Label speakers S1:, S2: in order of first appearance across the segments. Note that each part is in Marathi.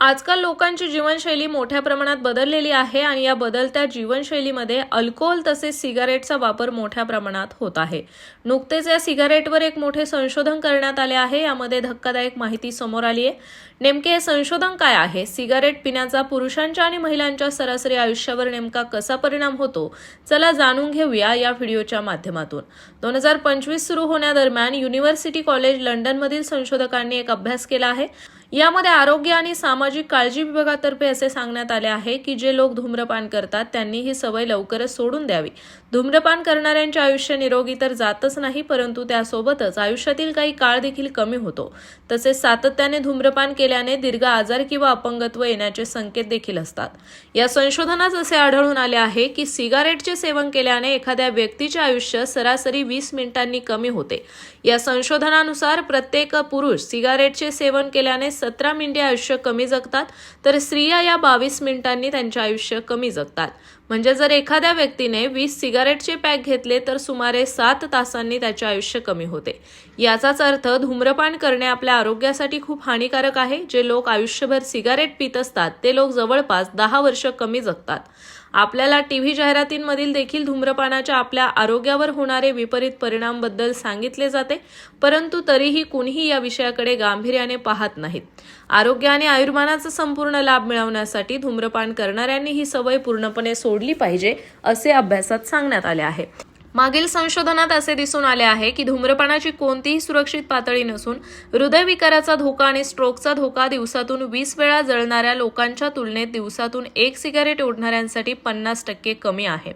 S1: आजकाल लोकांची जीवनशैली मोठ्या प्रमाणात बदललेली आहे आणि या बदलत्या जीवनशैलीमध्ये अल्कोहोल तसेच सिगारेटचा वापर मोठ्या प्रमाणात होत आहे. नुकतेच या सिगारेटवर एक मोठे संशोधन करण्यात आले आहे. यामध्ये धक्कादायक माहिती समोर आली आहे. नेमके हे संशोधन काय आहे? सिगारेट पिण्याचा पुरुषांच्या आणि महिलांच्या सरासरी आयुष्यावर नेमका कसा परिणाम होतो? चला जाणून घेऊया या व्हिडिओच्या माध्यमातून. दोन हजार पंचवीस सुरू होण्यादरम्यान युनिव्हर्सिटी कॉलेज लंडनमधील संशोधकांनी एक अभ्यास केला आहे. यामध्ये आरोग्य आणि सामाजिक काळजी विभागातर्फे असे सांगण्यात आले आहे की जे लोक धूम्रपान करतात त्यांनी ही सवय लवकरच सोडून द्यावी. धूम्रपान करणाऱ्यांचे आयुष्य निरोगी तर जातच नाही परंतु त्यासोबतच आयुष्यातील काही काळ देखील कमी होतो. तसेच सातत्याने धूम्रपान केल्याने दीर्घ आजार किंवा अपंगत्व येण्याचे संकेत देखील असतात. या संशोधनात असे आढळून आले आहे की सिगारेटचे सेवन केल्याने एखाद्या व्यक्तीचे आयुष्य सरासरी वीस मिनिटांनी कमी होते. या संशोधनानुसार प्रत्येक पुरुष सिगारेटचे सेवन केल्याने सतरा मिनिटे आयुष्य कमी जगतात तर स्त्रिया या बावीस मिनिटांनी त्यांचे आयुष्य कमी जगतात. म्हणजे जर एखाद्या व्यक्तीने वीस सिगारेटचे पॅक घेतले तर सुमारे सात तासांनी त्याचे आयुष्य कमी होते. याचाच अर्थ धूम्रपान करणे आपल्या आरोग्यासाठी खूप हानिकारक आहे. जे लोक आयुष्यभर सिगारेट पित असतात ते लोक जवळपास दहा वर्ष कमी जगतात. आपल्याला टी व्ही जाहिरातींमधील देखील धूम्रपानाच्या आपल्या आरोग्यावर होणारे विपरीत परिणामबद्दल सांगितले जाते परंतु तरीही कुणीही या विषयाकडे गांभीर्याने पाहत नाहीत. आरोग्य आणि आयुर्मानाचा संपूर्ण लाभ मिळवण्यासाठी धूम्रपान करणाऱ्यांनी ही सवय पूर्णपणे सोडली पाहिजे असे अभ्यासात सांगण्यात आले आहे. मागील संशोधनात असे दिसून आले आहे की धूम्रपानाची कोणतीही सुरक्षित पातळी नसून हृदयविकाराचा धोका आणि स्ट्रोकचा धोका दिवसातून वीस वेळा जळणाऱ्या लोकांच्या तुलनेत दिवसातून एक सिगारेट ओढणाऱ्यांसाठी पन्नास टक्के कमी आहे.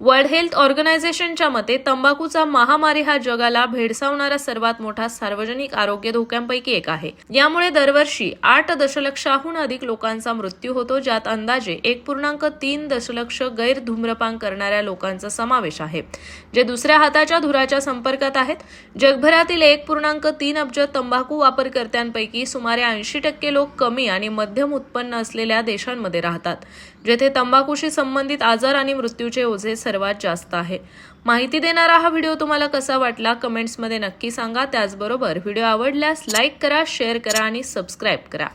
S1: वर्ल्ड हेल्थ ऑर्गनायझेशनच्या मते तंबाखूचा महामारी हा जगाला भेडसावणारा सर्वात मोठा सार्वजनिक आरोग्य धोक्यांपैकी एक आहे. यामुळे दरवर्षी आठ दशलक्षाहून अधिक लोकांचा मृत्यू होतो ज्यात अंदाजे एक पूर्णांक तीन दशलक्ष गैर धूम्रपान करणाऱ्या लोकांचा समावेश आहे. जे दुसऱ्या हाताच्या धुराच्या संपर्कात आहेत. जगभरातील एक पूर्णांक तीन अब्ज तंबाखू वापरकर्त्यांपैकी सुमारे ऐंशी टक्के लोक कमी आणि मध्यम उत्पन्न असलेल्या देशांमध्ये राहतात जेथे तंबाखूशी संबंधित आजार आणि मृत्यूचे ओझे सर्वात जास्त आहे. माहिती देणारा हा व्हिडिओ तुम्हाला कसा वाटला कमेंट्समध्ये नक्की सांगा. त्याचबरोबर व्हिडिओ आवडल्यास लाईक करा शेअर करा आणि सबस्क्राईब करा.